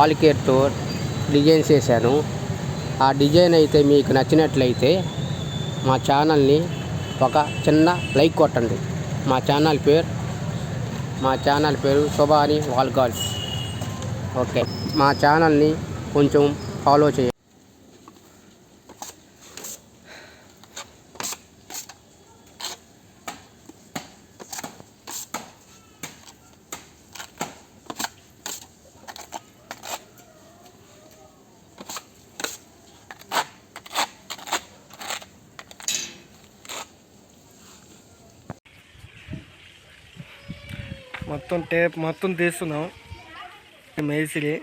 Wall కేర్తో designs చేశాను. ఆ design అయితే మీకు నచ్చినట్లయితే మా ఛానల్ని ఒక చిన్న లైక్ కొట్టండి. మా ఛానల్ పేరు మా ఛానల్ పేరు శుభాని వాల్ గర్ల్స్ ఓకే మా ఛానల్ని కొంచెం ఫాలో చేయండి. మొత్తం టేప్ మొత్తం తీస్తున్నాం. మేసిరి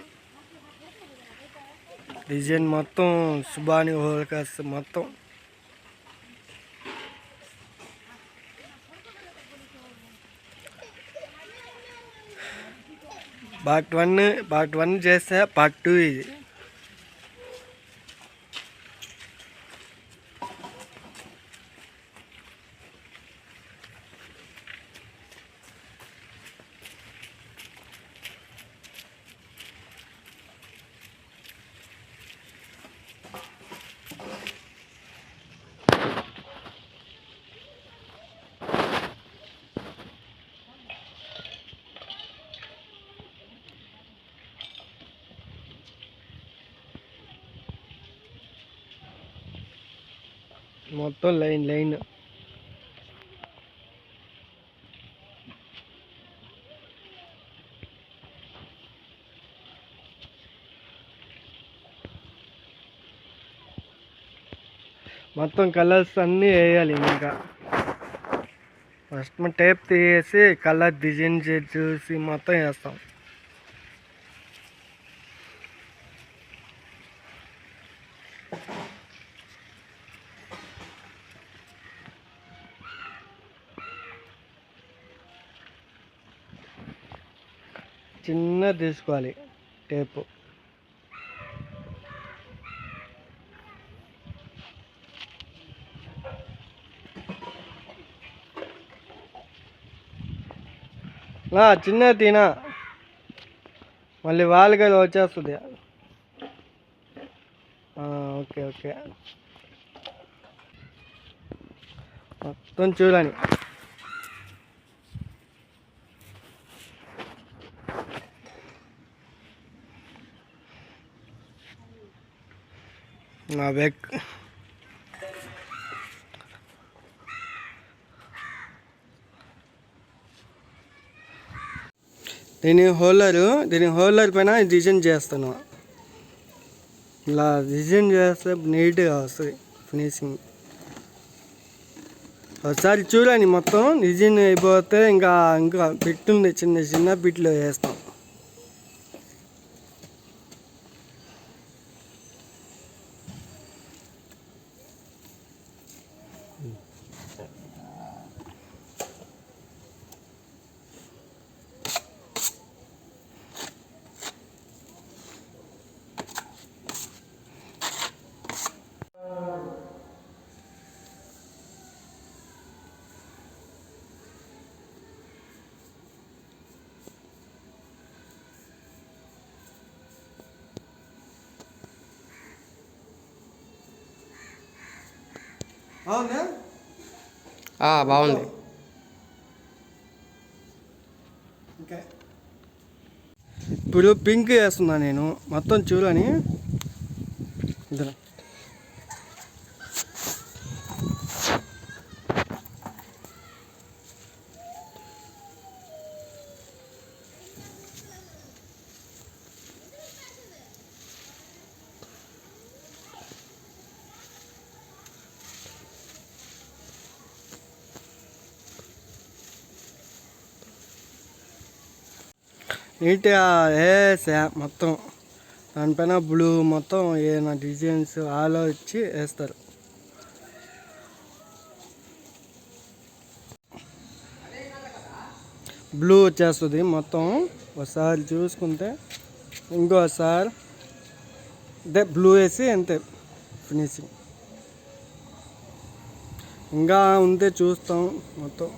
డిజైన్ మొత్తం శుభాని హోల్కాస్ మొత్తం. పార్ట్ వన్ పార్ట్ వన్ చేస్తే పార్ట్ టూ ఇది. మొత్తం లైన్ లైన్. మొత్తం కలర్స్ అన్నీ వేయాలి ఇంకా. ఫస్ట్ టేప్ తీసేసి కలర్ డిజైన్ చేసి చూసి మొత్తం వేస్తాం. చిన్న తీసుకోవాలి టేపు. నా చిన్న తినా? మళ్ళీ వాళ్ళకి వచ్చేస్తుంది. Okay okay. మొత్తం చూడండి. నా బ్యాగ్ దీని హోల్డరు దీని హోల్డర్ పైన డిజైన్ చేస్తాను. ఇలా డిజైన్ చేస్తే నీట్గా వస్తుంది ఫినిషింగ్. ఒకసారి చూడండి మొత్తం డిజైన్ అయిపోతే ఇంకా ఇంకా బిట్ ఉంది చిన్న చిన్న బిట్లు వేస్తాం. Mm-hmm. అవునా బాగుంది. ఇప్పుడు పింక్ వేస్తున్నా నేను. మొత్తం చూడని ఇద్దరు నీట్గా వేసా మొత్తం. దానిపైన బ్లూ మొత్తం ఏదైనా డిజైన్స్ ఆలో ఇచ్చి వేస్తారు. బ్లూ వచ్చేస్తుంది మొత్తం. ఒకసారి చూసుకుంటే ఇంకోసారి. అదే బ్లూ వేసి అంతే ఫినిషింగ్ ఇంకా ఉంటే చూస్తాం మొత్తం.